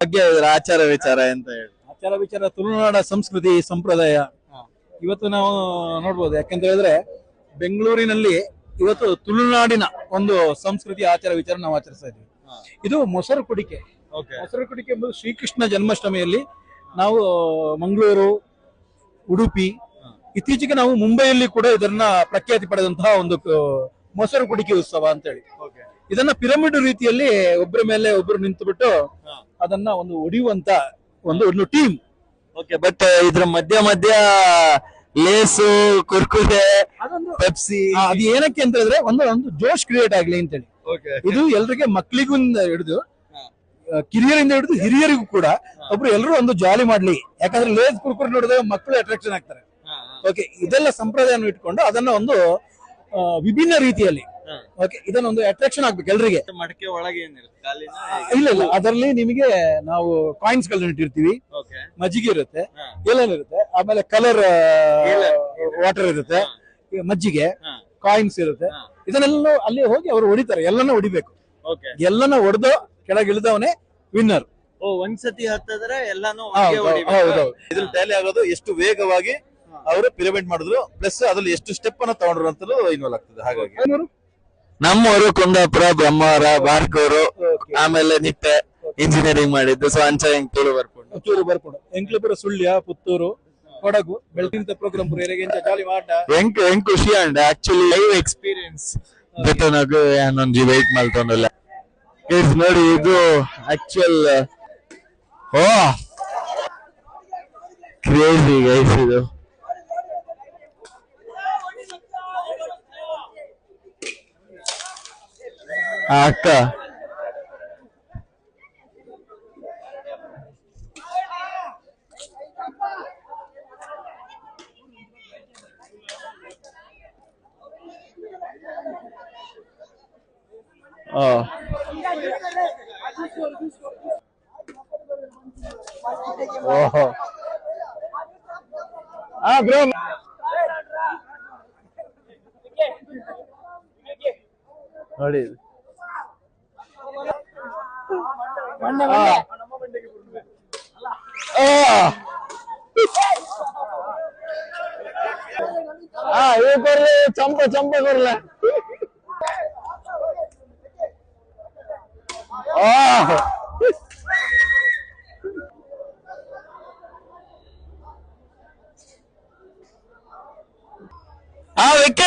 ಬಗ್ಗೆ ಇದ್ರ ಆಚಾರ ವಿಚಾರ ಅಂತ ಹೇಳಿ. ಆಚಾರ ವಿಚಾರ ತುಳುನಾಡ ಸಂಸ್ಕೃತಿ ಸಂಪ್ರದಾಯ. ಇವತ್ತು ನಾವು ನೋಡ್ಬೋದು ಯಾಕೆಂತ ಹೇಳಿದ್ರೆ ಬೆಂಗಳೂರಿನಲ್ಲಿ ಇವತ್ತು ತುಳುನಾಡಿನ ಒಂದು ಸಂಸ್ಕೃತಿ ಆಚಾರ ವಿಚಾರ ನಾವು ಆಚರಿಸ್ತಾ ಇದ್ದೀವಿ. ಇದು ಮೊಸರು ಕುಡಿಕೆ. ಮೊಸರು ಕುಡಿಕೆ ಎಂಬುದು ಶ್ರೀಕೃಷ್ಣ ಜನ್ಮಾಷ್ಟಮಿಯಲ್ಲಿ ನಾವು ಮಂಗಳೂರು ಉಡುಪಿ ಇತ್ತೀಚೆಗೆ ನಾವು ಮುಂಬೈಯಲ್ಲಿ ಕೂಡ ಇದನ್ನ ಪ್ರಖ್ಯಾತಿ ಪಡೆದಂತಹ ಒಂದು ಮೊಸರು ಕುಡಿಕೆ ಉತ್ಸವ ಅಂತ ಹೇಳಿ ಇದನ್ನ ಪಿರಮಿಡ್ ರೀತಿಯಲ್ಲಿ ಒಬ್ಬರ ಮೇಲೆ ಒಬ್ಬರು ನಿಂತುಬಿಟ್ಟು ಅದನ್ನ ಒಂದು ಹೊಡೆಯುವಂತ ಒಂದು ಒಂದು ಟೀಮ್. ಓಕೆ ಬಟ್ ಇದ್ರ ಮಧ್ಯ ಮಧ್ಯ ಲೇಸು ಕುರ್ಕುರೆ ಪೆಪ್ಸಿ. ಅದು ಏನಕ್ಕೆ ಅಂತ ಹೇಳಿದ್ರೆ ಒಂದು ಒಂದು ಜೋಶ್ ಕ್ರಿಯೇಟ್ ಆಗ್ಲಿ ಅಂತೇಳಿ. ಇದು ಎಲ್ರಿಗೆ ಮಕ್ಳಿಗೂ ಹಿಡಿದು ಕಿರಿಯರಿಂದ ಹಿಡಿದು ಹಿರಿಯರಿಗೂ ಕೂಡ ಒಬ್ರು ಎಲ್ಲರೂ ಒಂದು ಜಾಲಿ ಮಾಡ್ಲಿ. ಯಾಕಂದ್ರೆ ಲೇಸ್ ಕುರ್ಕುರ್ ನೋಡಿದ್ರೆ ಮಕ್ಕಳು ಅಟ್ರಾಕ್ಷನ್ ಆಗ್ತಾರೆ. ಓಕೆ ಇದೆಲ್ಲ ಸಂಪ್ರದಾಯವನ್ನು ಇಟ್ಕೊಂಡು ಅದನ್ನ ಒಂದು ವಿಭಿನ್ನ ರೀತಿಯಲ್ಲಿ ಓಕೆ ಇದನ್ನೊಂದು ಅಟ್ರಾಕ್ಷನ್ ಆಗ್ಬೇಕು ಎಲ್ರಿಗೆ. ಮಡಕೆ ಒಳಗೆ ಏನಿರುತ್ತೆ? ಕಾಲಿನ ಇಲ್ಲ ಇಲ್ಲ. ಅದರಲ್ಲಿ ನಿಮಗೆ ನಾವು ಕಾಯಿನ್ಸ್ ಗಳನ್ನ ಇಟ್ಟಿರ್ತೀವಿ. ಓಕೆ ಮಜ್ಜಿಗೆ ಇರುತ್ತೆ. ಏಲನ್ ಇರುತ್ತೆ. ಆಮೇಲೆ ಕಲರ್ ವಾಟರ್ ಇರುತ್ತೆ. ಈ ಮಜ್ಜಿಗೆ ಹಾ. ಕಾಯಿನ್ಸ್ ಇರುತ್ತೆ. ಹಾ. ಇದನ್ನೆಲ್ಲ ಅಲ್ಲಿ ಹೋಗಿ ಅವರು ಹೊಡಿತಾರೆ. ಎಲ್ಲನ ಹೊಡಿಬೇಕು. ಓಕೆ ಎಲ್ಲನ ಹೊಡೆದು ಕೆಳಗೆ ಇಳಿದವನೇ ವಿನ್ನರ್ ಓ ಒಂದ್ಸತಿ ಹತ್ತದ್ರೆ ಎಲ್ಲಾನು ಹೌದು ಇದ್ರಲ್ಲಿ ಟ್ಯಾಲಿ ಆಗೋದು ಎಷ್ಟು ವೇಗವಾಗಿ ಅವರು ಪಿರಮಿಡ್ ಮಾಡಿದ್ರು ಪ್ಲಸ್ ಅದ್ರಲ್ಲಿ ಎಷ್ಟು ಸ್ಟೆಪ್ ಅನ್ನ ತಗೊಂಡ್ರು ಅಂತಲೂ ಇನ್ವಾಲ್ವ್ ಆಗ್ತದೆ. ಹಾಗಾಗಿ. ನಮ್ಮೂರು ಕುಂದಾಪುರ ಬ್ರಹ್ಮಾವರ ಬಾರ್ಕೂರು ಆಮೇಲೆ ನಿಟ್ಟೆ ಇಂಜಿನಿಯರಿಂಗ್ ಮಾಡಿದ್ದು. ಸೊ ಅಂಚ ತುಳು ಬರ್ಕೊಂಡು. ಚೂರು ಬರ್ಕೊಂಡು. ಎಂಕ್ಲಪುರ ಸುಳ್ಯ ಪುತ್ತೂರು ಕೊಡಗು ಬೆಳಗಿನ ಪ್ರೋಗ್ರಾಮ್ ಜಾಲಿ ಮಾಡ ಹೆಂಗ್ ಹೆಂಗ್ ಖುಷಿ ಅಂಡ್ ಆಕ್ಚುಲಿ ಲೈವ್ ಎಕ್ಸ್ಪೀರಿಯನ್ಸ್ ಜೊತೆ ನಗು ಏನೊಂದು ವೆಯ್ಟ್ ಮಾಡ್ಕೊಂಡಲ್ಲ ಇಸ್ ನೋಡಿ ಇದು ಆಕ್ಚುಯಲ್ ಓ! ಕ್ರೇಜಿ ಗೈಸ್ ಇದು. ಅಕ್ಕ ಆ ಓಹೋ ಆ ಬ್ರೋ ನೋಡಿ ఏ కొరలే చంప చంప కొరలే ఆ వెక్క